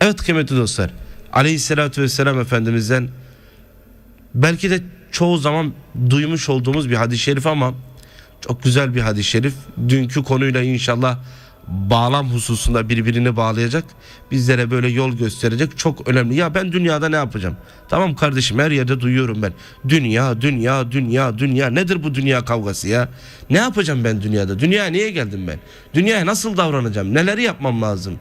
Evet kıymetli dostlar. Aleyhissalatü vesselam Efendimiz'den belki de çoğu zaman duymuş olduğumuz bir hadis-i şerif ama çok güzel bir hadis-i şerif. Dünkü konuyla inşallah bağlam hususunda birbirini bağlayacak. Bizlere böyle yol gösterecek çok önemli. Ya ben dünyada ne yapacağım? Tamam kardeşim her yerde duyuyorum ben. Dünya, dünya, dünya, dünya. Nedir bu dünya kavgası ya? Ne yapacağım ben dünyada? Dünyaya niye geldim ben? Dünyaya nasıl davranacağım? Neleri yapmam lazım?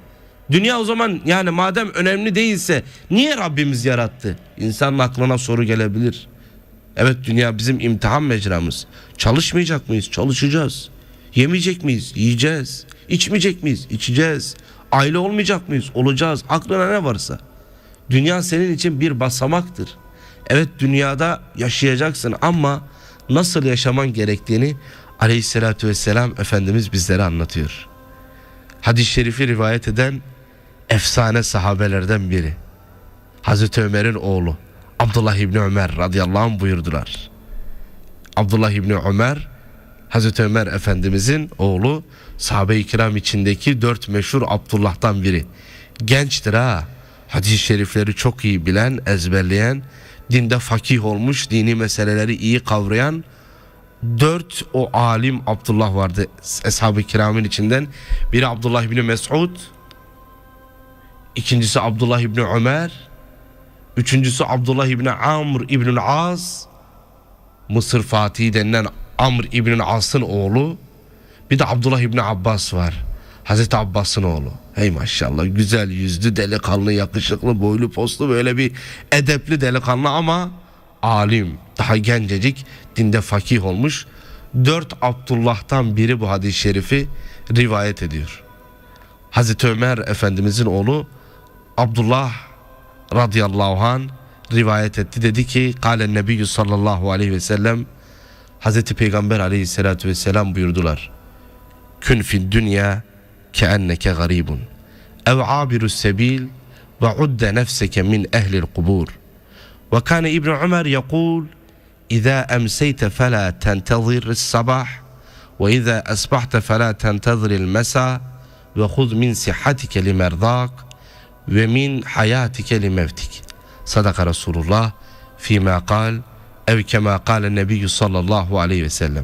Dünya o zaman yani madem önemli değilse niye Rabbimiz yarattı? İnsanın aklına soru gelebilir. Evet dünya bizim imtihan mecramız. Çalışmayacak mıyız? Çalışacağız. Yemeyecek miyiz? Yiyeceğiz. İçmeyecek miyiz? İçeceğiz. Aile olmayacak mıyız? Olacağız. Aklına ne varsa. Dünya senin için bir basamaktır. Evet dünyada yaşayacaksın ama nasıl yaşaman gerektiğini Aleyhisselatü Vesselam Efendimiz bizlere anlatıyor. Hadis-i şerifi rivayet eden efsane sahabelerden biri. Hazreti Ömer'in oğlu Abdullah İbni Ömer radıyallahu anh buyurdular. Abdullah İbni Ömer Hazreti Ömer Efendimizin oğlu sahabe-i kiram içindeki dört meşhur Abdullah'tan biri. Gençtir ha. Hadis-i şerifleri çok iyi bilen, ezberleyen, dinde fakih olmuş, dini meseleleri iyi kavrayan dört o alim Abdullah vardı Eshab-ı kiramın içinden. Biri Abdullah İbni Mes'ud, ikincisi Abdullah İbni Ömer, üçüncüsü Abdullah İbni Amr İbni Az, Mısır Fatih denilen Amr İbni As'ın oğlu, bir de Abdullah İbni Abbas var. Hazreti Abbas'ın oğlu. Hey maşallah güzel yüzlü, delikanlı, yakışıklı, boylu, postlu böyle bir edepli delikanlı ama alim, daha gencecik, dinde fakih olmuş. Dört Abdullah'tan biri bu hadis-i şerifi rivayet ediyor. Hazreti Ömer Efendimizin oğlu Abdullah radıyallahu an rivayet etti. Dedi ki Kale Nebiyyü sallallahu aleyhi ve sellem Hazreti Peygamber aleyhissalatü vesselam buyurdular. Kün fid dünya keenneke garibun ev abiru sebil ve udde nefseke min ehlil kubur. Ve kâne İbn Ömer yekul İzâ emseyte felâ tentezir sabah ve izâ esbahte felâ tentezir mesa ve huz min sihatike li merdâk ve min hayatike li mevtik. Sadaka Resulullah fîmâ kal ev kemâ kâle nebiyyü sallallahu aleyhi ve sellem.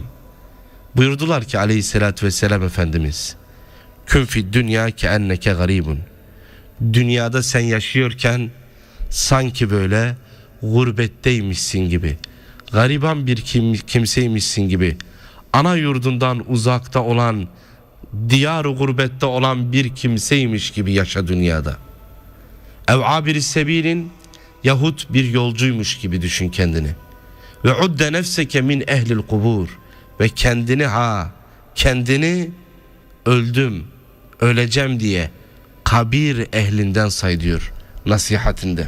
Buyurdular ki aleyhissalatü vesselam Efendimiz Kün fi dünya ki enneke garibun Dünyada sen yaşıyorken sanki böyle gurbetteymişsin gibi gariban bir kim, kimseymişsin gibi ana yurdundan uzakta olan diyar gurbette olan bir kimseymiş gibi yaşa dünyada. Ev abiri sebilin yahut bir yolcuymuş gibi düşün kendini. Ve udde nefseke min ehlil kubur ve kendini ha kendini öldüm öleceğim diye kabir ehlinden say diyor nasihatinde.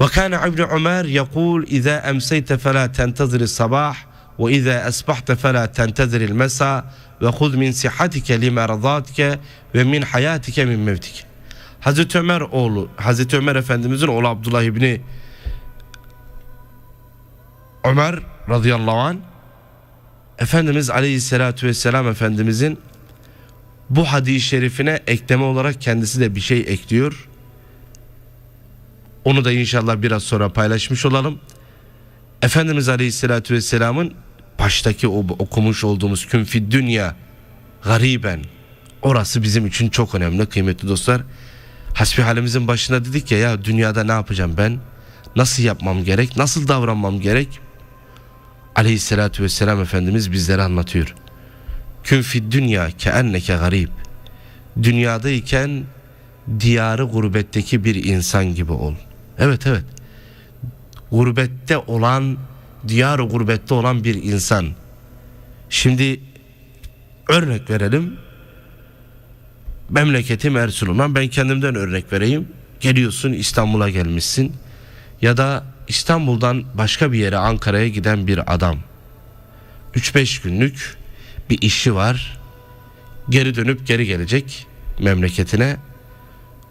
Ve kana İbn Ömer yekul İza emseyte fela tentezir sabah ve iza esbahte fela tentezir mesa ve huz min sihatike li merdatike ve min hayatike min mevtike. Hazreti Ömer oğlu Hazreti Ömer Efendimizin oğlu Abdullah İbni Ömer radıyallahu an Efendimiz aleyhissalatü vesselam Efendimizin bu hadis-i şerifine ekleme olarak kendisi de bir şey ekliyor. Onu da inşallah biraz sonra paylaşmış olalım. Efendimiz Aleyhisselatü Vesselam'ın baştaki o okumuş olduğumuz künfid dünya gariben orası bizim için çok önemli kıymetli dostlar. Hasbihalimizin başında dedik ya ya dünyada ne yapacağım ben? Nasıl yapmam gerek? Nasıl davranmam gerek? Aleyhisselatü Vesselam Efendimiz bizlere anlatıyor. Künfid dünya ke enneke garib. Dünyadayken diyarı gurbetteki bir insan gibi ol. Evet evet. Gurbette olan, diyarı gurbette olan bir insan. Şimdi örnek verelim. Memleketim Erzurum'dan ben kendimden örnek vereyim. Geliyorsun İstanbul'a gelmişsin. Ya da İstanbul'dan başka bir yere Ankara'ya giden bir adam. 3-5 günlük bir işi var. Geri dönüp geri gelecek memleketine.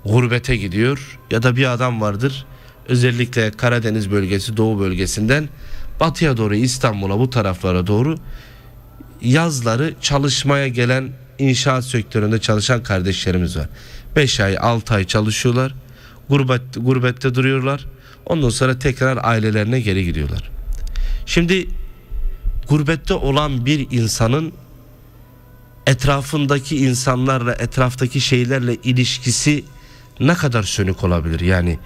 Gurbete gidiyor ya da bir adam vardır. Özellikle Karadeniz bölgesi, Doğu bölgesinden batıya doğru İstanbul'a bu taraflara doğru yazları çalışmaya gelen inşaat sektöründe çalışan kardeşlerimiz var. 5 ay 6 ay çalışıyorlar. Gurbet, gurbette duruyorlar. Ondan sonra tekrar ailelerine geri gidiyorlar. Şimdi gurbette olan bir insanın etrafındaki insanlarla, etraftaki şeylerle ilişkisi ne kadar sönük olabilir? Yani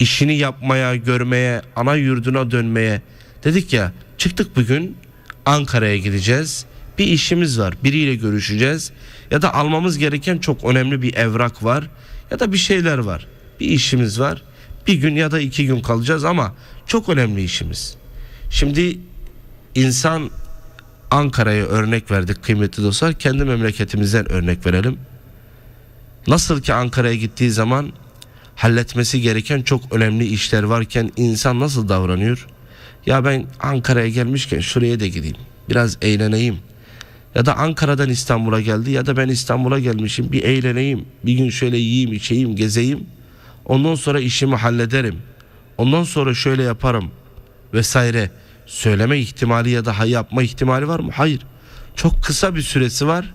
işini yapmaya, görmeye, ana yurduna dönmeye dedik ya çıktık bugün Ankara'ya gideceğiz. Bir işimiz var. Biriyle görüşeceğiz ya da almamız gereken çok önemli bir evrak var ya da bir şeyler var. Bir işimiz var. Bir gün ya da iki gün kalacağız ama çok önemli işimiz. Şimdi insan Ankara'ya örnek verdik kıymetli dostlar. Kendi memleketimizden örnek verelim. Nasıl ki Ankara'ya gittiği zaman halletmesi gereken çok önemli işler varken insan nasıl davranıyor? Ya ben Ankara'ya gelmişken şuraya da gideyim. Biraz eğleneyim. Ya da Ankara'dan İstanbul'a geldi ya da ben İstanbul'a gelmişim bir eğleneyim. Bir gün şöyle yiyeyim, içeyim, gezeyim. Ondan sonra işimi hallederim. Ondan sonra şöyle yaparım vesaire. Söyleme ihtimali ya da yapma ihtimali var mı? Hayır. Çok kısa bir süresi var.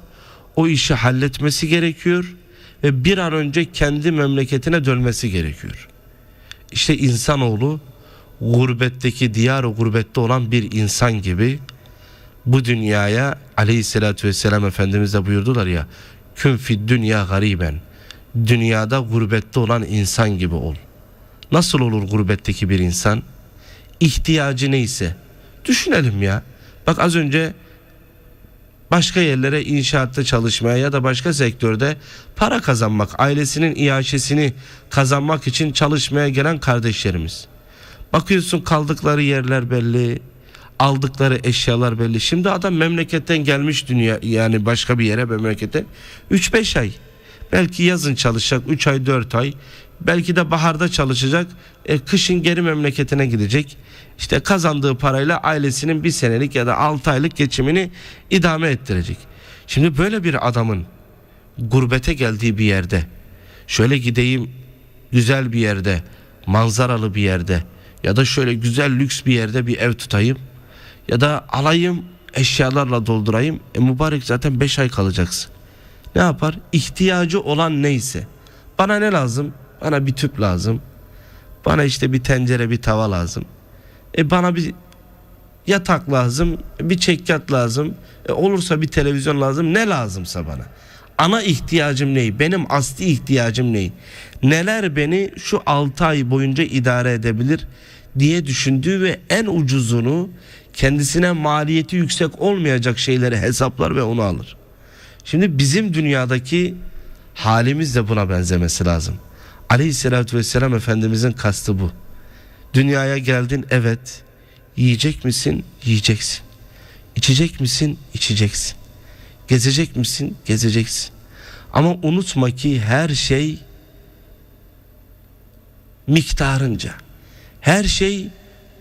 O işi halletmesi gerekiyor ve bir an önce kendi memleketine dönmesi gerekiyor. İşte insanoğlu gurbetteki diyar gurbette olan bir insan gibi bu dünyaya aleyhissalatü vesselam Efendimiz de buyurdular ya kün fid dünya gariben dünyada gurbette olan insan gibi ol. Nasıl olur gurbetteki bir insan? İhtiyacı neyse. Düşünelim ya. Bak az önce başka yerlere inşaatta çalışmaya ya da başka sektörde para kazanmak, ailesinin iaşesini kazanmak için çalışmaya gelen kardeşlerimiz. Bakıyorsun kaldıkları yerler belli, aldıkları eşyalar belli. Şimdi adam memleketten gelmiş dünya yani başka bir yere memlekete 3-5 ay. Belki yazın çalışacak 3 ay 4 ay. Belki de baharda çalışacak. E, kışın geri memleketine gidecek. İşte kazandığı parayla ailesinin bir senelik ya da 6 aylık geçimini idame ettirecek. Şimdi böyle bir adamın gurbete geldiği bir yerde şöyle gideyim güzel bir yerde manzaralı bir yerde ya da şöyle güzel lüks bir yerde bir ev tutayım ya da alayım eşyalarla doldurayım. E mübarek zaten 5 ay kalacaksın. Ne yapar? İhtiyacı olan neyse. Bana ne lazım? Bana bir tüp lazım. Bana işte bir tencere bir tava lazım. E bana bir yatak lazım bir çekyat lazım. E olursa bir televizyon lazım. Ne lazımsa bana. Ana ihtiyacım ney benim asli ihtiyacım ney neler beni şu 6 ay boyunca idare edebilir diye düşündüğü ve en ucuzunu kendisine maliyeti yüksek olmayacak şeyleri hesaplar ve onu alır. Şimdi bizim dünyadaki halimiz de buna benzemesi lazım. Aleyhissalatü vesselam Efendimizin kastı bu. Dünyaya geldin evet. Yiyecek misin? Yiyeceksin. İçecek misin? İçeceksin. Gezecek misin? Gezeceksin. Ama unutma ki her şey miktarınca. Her şey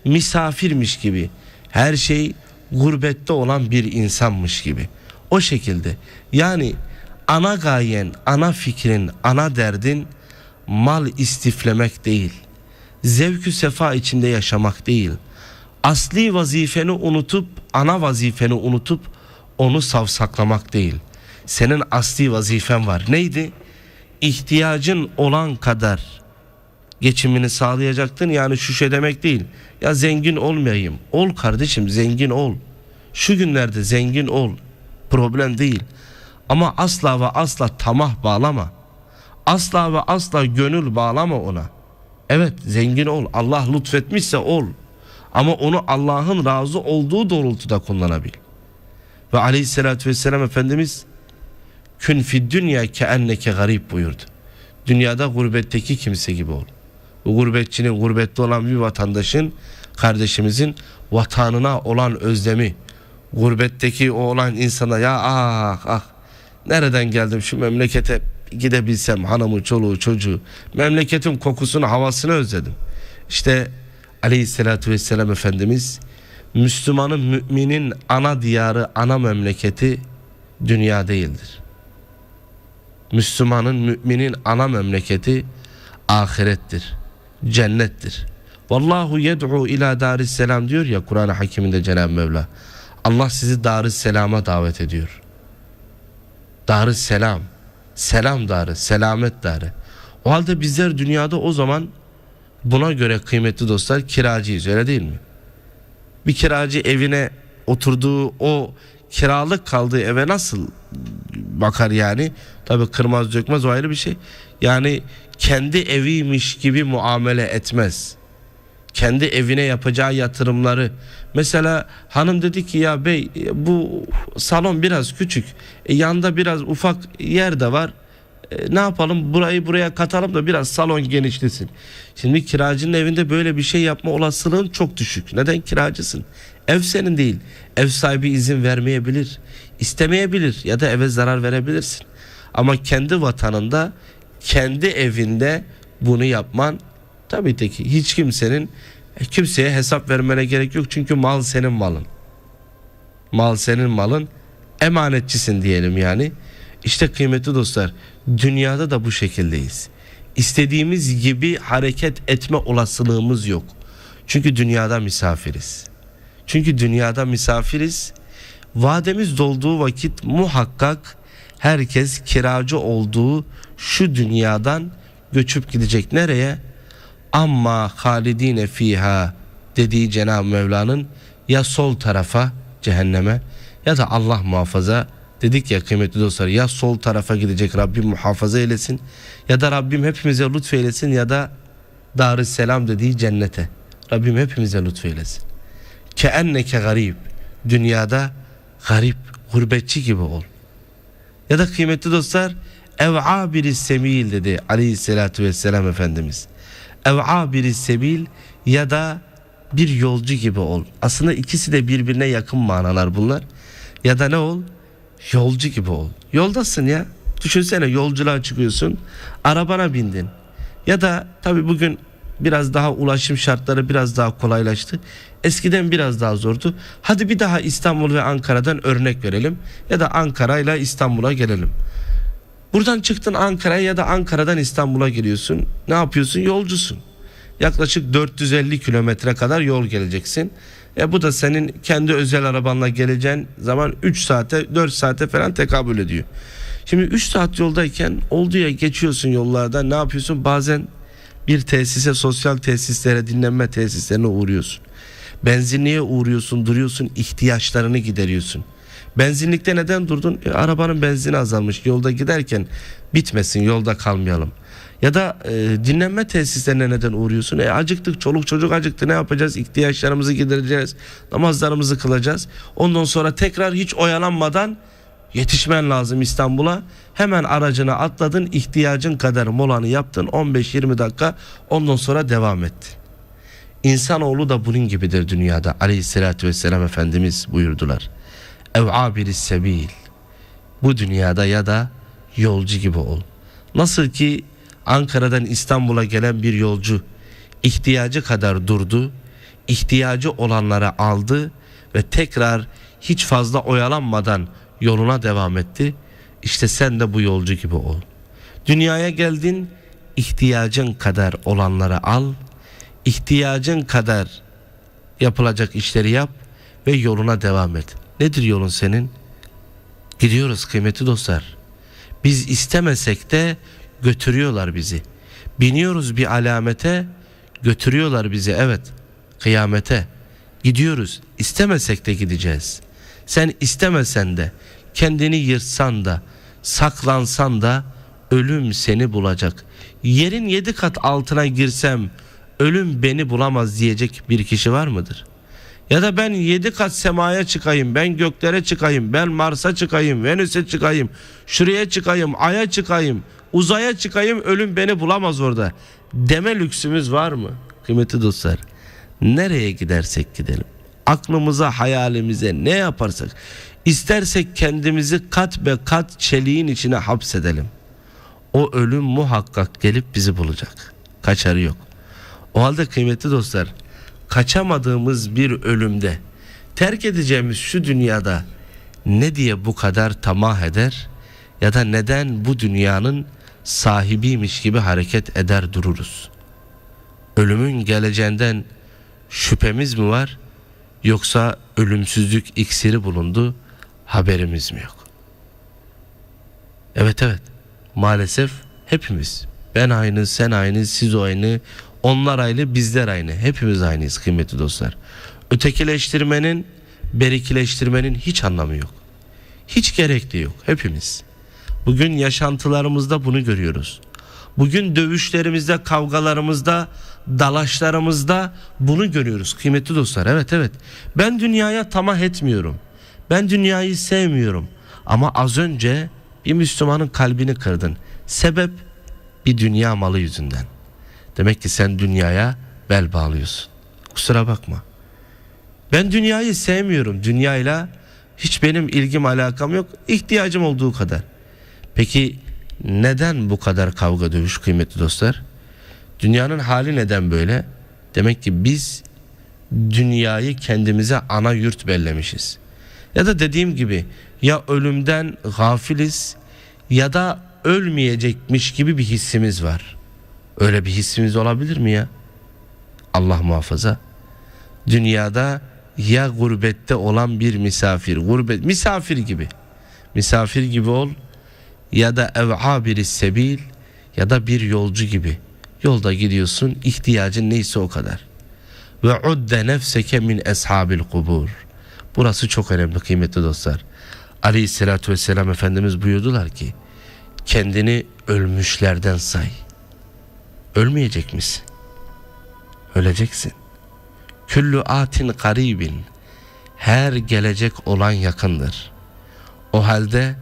misafirmiş gibi. Her şey gurbette olan bir insanmış gibi. O şekilde. Yani ana gayen, ana fikrin, ana derdin mal istiflemek değil. Zevkü sefa içinde yaşamak değil. Asli vazifeni unutup, ana vazifeni unutup onu savsaklamak değil. Senin asli vazifen var. Neydi? İhtiyacın olan kadar geçimini sağlayacaktın. Yani şu şey demek değil. Ya zengin olmayayım. Ol kardeşim zengin ol. Şu günlerde zengin ol. Problem değil. Ama asla ve asla tamah bağlama. Asla ve asla gönül bağlama ona. Evet zengin ol. Allah lütfetmişse ol. Ama onu Allah'ın razı olduğu doğrultuda kullanabil. Ve aleyhissalatü vesselam Efendimiz kün fid dünya ke enneke garip buyurdu. Dünyada gurbetteki kimse gibi ol. Gurbetçinin, gurbette olan bir vatandaşın, kardeşimizin vatanına olan özlemi, gurbetteki o olan insana ya ah ah nereden geldim şu memlekete gidebilsem hanımı, çoluğu, çocuğu, memleketin kokusunu, havasını özledim. İşte aleyhissalatü vesselam Efendimiz Müslümanın müminin ana diyarı, ana memleketi dünya değildir. Müslümanın müminin ana memleketi ahirettir, cennettir. Vallahu yed'u ila daris selam diyor ya Kur'an-ı Hakim'inde Cenab-ı Mevla. Allah sizi daris selama davet ediyor. Daris selam. selam darı, selamet darı. O halde bizler dünyada o zaman buna göre kıymetli dostlar kiracıyız öyle değil mi? Bir kiracı evine oturduğu o kiralık kaldığı eve nasıl bakar yani? Tabi kırmaz dökmez o ayrı bir şey. Yani kendi eviymiş gibi muamele etmez. Kendi evine yapacağı yatırımları. Mesela hanım dedi ki ya bey bu salon biraz küçük. E, yanında biraz ufak yer de var. E, ne yapalım burayı buraya katalım da biraz salon genişlesin. Şimdi kiracının evinde böyle bir şey yapma olasılığın çok düşük. Neden kiracısın? Ev senin değil. Ev sahibi izin vermeyebilir, istemeyebilir ya da eve zarar verebilirsin. Ama kendi vatanında, kendi evinde bunu yapman tabii ki hiç kimsenin kimseye hesap vermene gerek yok çünkü mal senin malın. Mal senin malın. Emanetçisin diyelim yani. İşte kıymetli dostlar, dünyada da bu şekildeyiz. İstediğimiz gibi hareket etme olasılığımız yok. Çünkü dünyada misafiriz. Çünkü dünyada misafiriz. Vademiz dolduğu vakit muhakkak herkes kiracı olduğu şu dünyadan göçüp gidecek. Nereye? Amma halidine fiha dediği Cenab-ı Mevla'nın ya sol tarafa cehenneme ya da Allah muhafaza dedik ya kıymetli dostlar ya sol tarafa gidecek Rabbim muhafaza eylesin ya da Rabbim hepimize lütfeylesin ya da Darüsselam dediği cennete Rabbim hepimize lütfeylesin ke enneke garip dünyada garip gurbetçi gibi ol ya da kıymetli dostlar ev abiri semil dedi aleyhissalatü vesselam Efendimiz ev abiri sebil ya da bir yolcu gibi ol. Aslında ikisi de birbirine yakın manalar bunlar. Ya da ne ol? Yolcu gibi ol. Yoldasın ya. Düşünsene yolculuğa çıkıyorsun. Arabana bindin. Ya da tabi bugün biraz daha ulaşım şartları biraz daha kolaylaştı. Eskiden biraz daha zordu. Hadi bir daha İstanbul ve Ankara'dan örnek verelim. Ya da Ankara ile İstanbul'a gelelim. Buradan çıktın Ankara'ya ya da Ankara'dan İstanbul'a geliyorsun. Ne yapıyorsun? Yolcusun. Yaklaşık 450 kilometre kadar yol geleceksin. E bu da senin kendi özel arabanla geleceğin zaman 3 saate 4 saate falan tekabül ediyor. Şimdi 3 saat yoldayken olduğu ya geçiyorsun yollarda ne yapıyorsun? Bazen bir tesise sosyal tesislere dinlenme tesislerine uğruyorsun. Benzinliğe uğruyorsun duruyorsun ihtiyaçlarını gideriyorsun. Benzinlikte neden durdun? E, arabanın benzini azalmış. Yolda giderken bitmesin, yolda kalmayalım. Ya da e, dinlenme tesislerine neden uğruyorsun? E, acıktık, çoluk çocuk acıktı. Ne yapacağız? İhtiyaçlarımızı gidereceğiz. Namazlarımızı kılacağız. Ondan sonra tekrar hiç oyalanmadan yetişmen lazım İstanbul'a. Hemen aracına atladın, ihtiyacın kadar molanı yaptın. 15-20 dakika ondan sonra devam ettin. İnsanoğlu da bunun gibidir dünyada. Aleyhissalatü vesselam Efendimiz buyurdular ev abiri sebil. Bu dünyada ya da yolcu gibi ol. Nasıl ki Ankara'dan İstanbul'a gelen bir yolcu ihtiyacı kadar durdu, ihtiyacı olanları aldı ve tekrar hiç fazla oyalanmadan yoluna devam etti. İşte sen de bu yolcu gibi ol. Dünyaya geldin, ihtiyacın kadar olanları al, ihtiyacın kadar yapılacak işleri yap ve yoluna devam et. Nedir yolun senin? Gidiyoruz kıymetli dostlar. Biz istemesek de götürüyorlar bizi. Biniyoruz bir alamete, götürüyorlar bizi evet kıyamete. Gidiyoruz. İstemesek de gideceğiz. Sen istemesen de, kendini yırtsan da, saklansan da ölüm seni bulacak. Yerin yedi kat altına girsem ölüm beni bulamaz diyecek bir kişi var mıdır?'' Ya da ben yedi kat semaya çıkayım, ben göklere çıkayım, ben Mars'a çıkayım, Venüs'e çıkayım, şuraya çıkayım, Ay'a çıkayım, uzaya çıkayım, ölüm beni bulamaz orada. Deme lüksümüz var mı? Kıymetli dostlar, nereye gidersek gidelim, aklımıza, hayalimize ne yaparsak, istersek kendimizi kat be kat çeliğin içine hapsedelim. O ölüm muhakkak gelip bizi bulacak. Kaçarı yok. O halde kıymetli dostlar, kaçamadığımız bir ölümde terk edeceğimiz şu dünyada ne diye bu kadar tamah eder ya da neden bu dünyanın sahibiymiş gibi hareket eder dururuz? Ölümün geleceğinden şüphemiz mi var yoksa ölümsüzlük iksiri bulundu haberimiz mi yok? Evet evet Maalesef hepimiz. Ben aynı, sen aynı, siz aynı, onlar aynı, bizler aynı. Hepimiz aynıyız kıymetli dostlar. Ötekileştirmenin, berikileştirmenin hiç anlamı yok. Hiç gerekli yok hepimiz. Bugün yaşantılarımızda bunu görüyoruz. Bugün dövüşlerimizde, kavgalarımızda, dalaşlarımızda bunu görüyoruz kıymetli dostlar. Evet evet. Ben dünyaya tamah etmiyorum. Ben dünyayı sevmiyorum. Ama az önce bir Müslümanın kalbini kırdın. Sebep bir dünya malı yüzünden. Demek ki sen dünyaya bel bağlıyorsun. Kusura bakma. Ben dünyayı sevmiyorum. Dünyayla hiç benim ilgim alakam yok. İhtiyacım olduğu kadar. Peki neden bu kadar kavga dövüş kıymetli dostlar? Dünyanın hali neden böyle? Demek ki biz dünyayı kendimize ana yurt bellemişiz. Ya da dediğim gibi ya ölümden gafiliz ya da ölmeyecekmiş gibi bir hissimiz var. Öyle bir hissimiz olabilir mi ya? Allah muhafaza. Dünyada ya gurbette olan bir misafir, gurbet misafir gibi. Misafir gibi ol ya da ev'abiri sebil ya da bir yolcu gibi. Yolda gidiyorsun, ihtiyacın neyse o kadar. Ve udde nefseke min eshabil kubur. Burası çok önemli kıymetli dostlar. Aleyhissalatü vesselam Efendimiz buyurdular ki kendini ölmüşlerden say. Ölmeyecek misin? Öleceksin. Küllü atin karibin. Her gelecek olan yakındır. O halde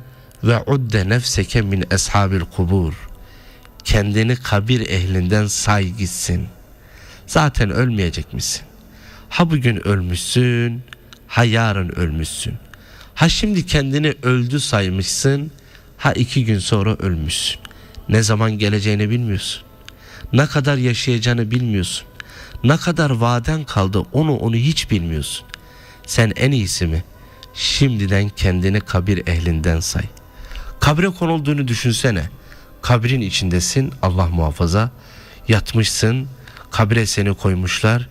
ve udde nefseke min eshabil kubur. Kendini kabir ehlinden say gitsin. Zaten ölmeyecek misin? Ha bugün ölmüşsün, ha yarın ölmüşsün. Ha şimdi kendini öldü saymışsın, ha iki gün sonra ölmüşsün. Ne zaman geleceğini bilmiyorsun. Ne kadar yaşayacağını bilmiyorsun. Ne kadar vaden kaldı onu onu hiç bilmiyorsun. Sen en iyisi mi? Şimdiden kendini kabir ehlinden say. Kabre konulduğunu düşünsene. Kabrin içindesin Allah muhafaza. Yatmışsın. Kabre seni koymuşlar.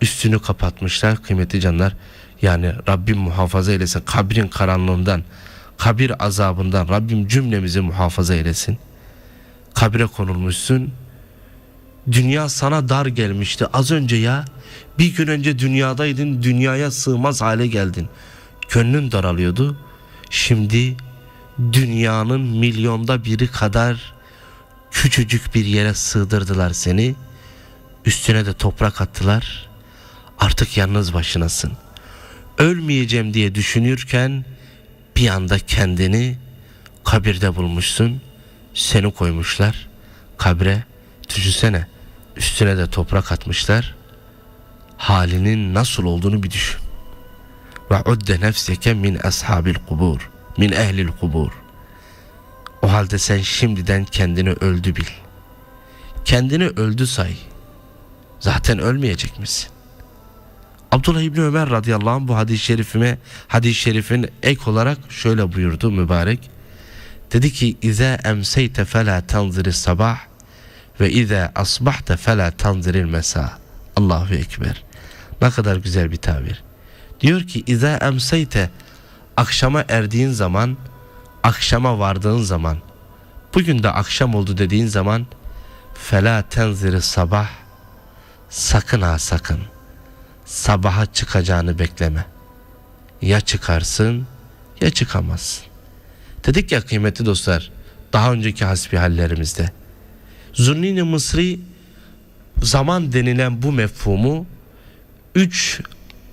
Üstünü kapatmışlar kıymetli canlar. Yani Rabbim muhafaza eylesin kabrin karanlığından, kabir azabından Rabbim cümlemizi muhafaza eylesin. Kabre konulmuşsun. Dünya sana dar gelmişti az önce ya. Bir gün önce dünyadaydın dünyaya sığmaz hale geldin. Gönlün daralıyordu. Şimdi dünyanın milyonda biri kadar küçücük bir yere sığdırdılar seni. Üstüne de toprak attılar. Artık yalnız başınasın. Ölmeyeceğim diye düşünürken bir anda kendini kabirde bulmuşsun. Seni koymuşlar kabre. Düşünsene üstüne de toprak atmışlar. Halinin nasıl olduğunu bir düşün. Ve udde nefseke min ashabil kubur. Min ehlil kubur. O halde sen şimdiden kendini öldü bil. Kendini öldü say. Zaten ölmeyecek misin? Abdullah İbni Ömer radıyallahu anh bu hadis-i şerifime hadis-i şerifin ek olarak şöyle buyurdu mübarek. Dedi ki İze emseyte fela tanziri sabah ve ize asbahte fela tanziril mesa. Allahu Ekber. Ne kadar güzel bir tabir. Diyor ki İze emseyte akşama erdiğin zaman akşama vardığın zaman bugün de akşam oldu dediğin zaman fela tenziri sabah sakın ha sakın sabaha çıkacağını bekleme. Ya çıkarsın ya çıkamazsın. Dedik ya kıymetli dostlar daha önceki hasbihallerimizde. Zunnini Mısri zaman denilen bu mefhumu üç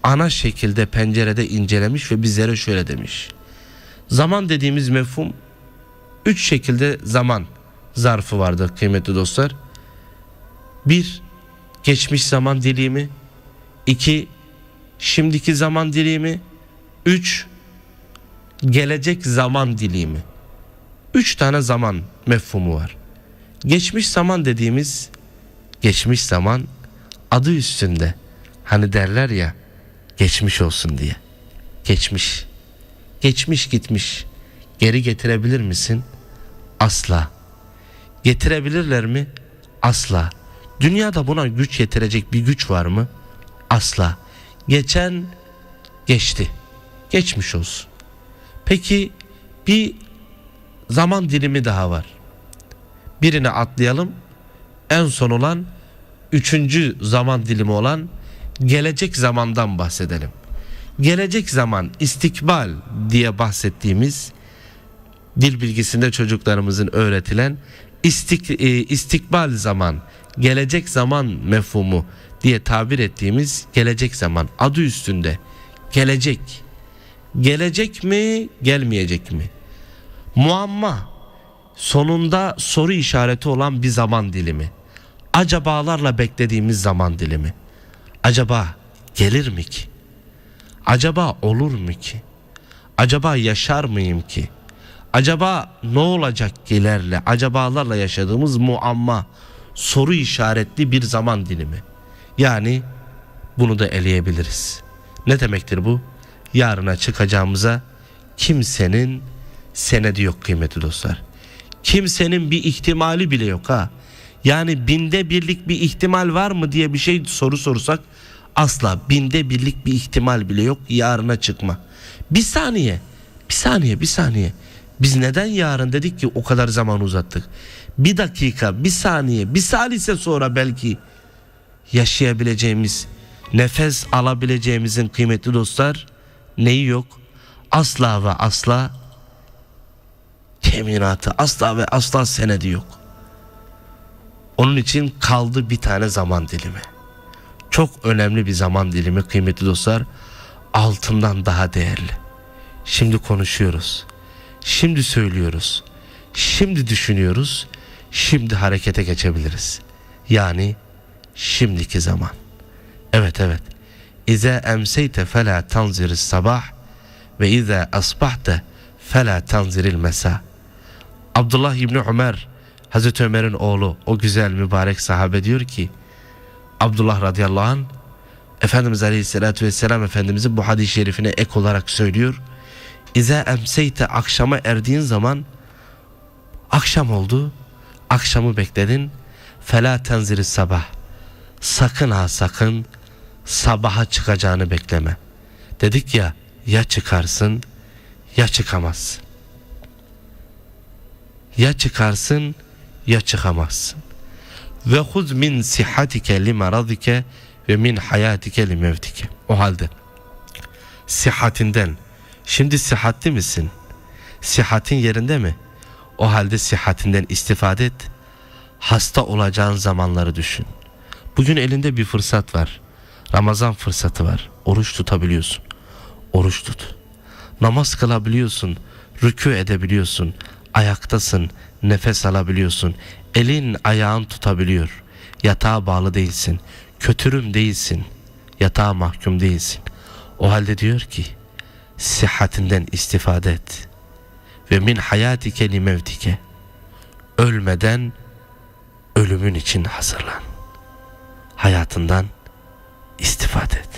ana şekilde pencerede incelemiş ve bizlere şöyle demiş. Zaman dediğimiz mefhum üç şekilde zaman zarfı vardır kıymetli dostlar. Bir, geçmiş zaman dilimi. iki şimdiki zaman dilimi. Üç, gelecek zaman dilimi. Üç tane zaman mefhumu var. Geçmiş zaman dediğimiz geçmiş zaman adı üstünde. Hani derler ya geçmiş olsun diye. Geçmiş. Geçmiş gitmiş. Geri getirebilir misin? Asla. Getirebilirler mi? Asla. Dünyada buna güç yetirecek bir güç var mı? Asla. Geçen geçti. Geçmiş olsun. Peki bir zaman dilimi daha var. birini atlayalım. En son olan üçüncü zaman dilimi olan gelecek zamandan bahsedelim. Gelecek zaman istikbal diye bahsettiğimiz dil bilgisinde çocuklarımızın öğretilen istik, e, istikbal zaman, gelecek zaman mefhumu diye tabir ettiğimiz gelecek zaman adı üstünde gelecek. Gelecek mi, gelmeyecek mi? Muamma sonunda soru işareti olan bir zaman dilimi. Acabalarla beklediğimiz zaman dilimi. Acaba gelir mi ki? Acaba olur mu ki? Acaba yaşar mıyım ki? Acaba ne olacak ki ilerle? Acabalarla yaşadığımız muamma, soru işaretli bir zaman dilimi. Yani bunu da eleyebiliriz. Ne demektir bu? Yarına çıkacağımıza kimsenin senedi yok kıymetli dostlar. Kimsenin bir ihtimali bile yok ha. Yani binde birlik bir ihtimal var mı diye bir şey soru sorsak asla binde birlik bir ihtimal bile yok yarına çıkma. Bir saniye, bir saniye, bir saniye. Biz neden yarın dedik ki o kadar zaman uzattık? Bir dakika, bir saniye, bir salise sonra belki yaşayabileceğimiz, nefes alabileceğimizin kıymetli dostlar neyi yok? Asla ve asla teminatı, asla ve asla senedi yok. Onun için kaldı bir tane zaman dilimi. Çok önemli bir zaman dilimi kıymetli dostlar. Altından daha değerli. Şimdi konuşuyoruz. Şimdi söylüyoruz. Şimdi düşünüyoruz. Şimdi harekete geçebiliriz. Yani şimdiki zaman. Evet evet. İze emseyte fela tanziris sabah ve ize asbahte fela tanziril mesa. Abdullah İbni Ömer Hazreti Ömer'in oğlu o güzel mübarek sahabe diyor ki Abdullah radıyallahu an Efendimiz Aleyhisselatü Vesselam Efendimizin bu hadis-i şerifine ek olarak söylüyor. İze emseyte akşama erdiğin zaman akşam oldu. Akşamı bekledin. Fela tenziri sabah. Sakın ha sakın sabaha çıkacağını bekleme. Dedik ya ya çıkarsın ya çıkamazsın. Ya çıkarsın ya çıkamazsın. Ve huz min sihatike li maradike ve min hayatike li mevtike. O halde sihatinden şimdi sihatli misin? Sihatin yerinde mi? O halde sihatinden istifade et. Hasta olacağın zamanları düşün. Bugün elinde bir fırsat var. Ramazan fırsatı var. Oruç tutabiliyorsun. Oruç tut. Namaz kılabiliyorsun. Rükû edebiliyorsun. Ayaktasın. Nefes alabiliyorsun. Elin ayağın tutabiliyor. Yatağa bağlı değilsin. Kötürüm değilsin. Yatağa mahkum değilsin. O halde diyor ki sihatinden istifade et. Ve min hayatike li mevtike. Ölmeden ölümün için hazırlan. Hayatından istifade et.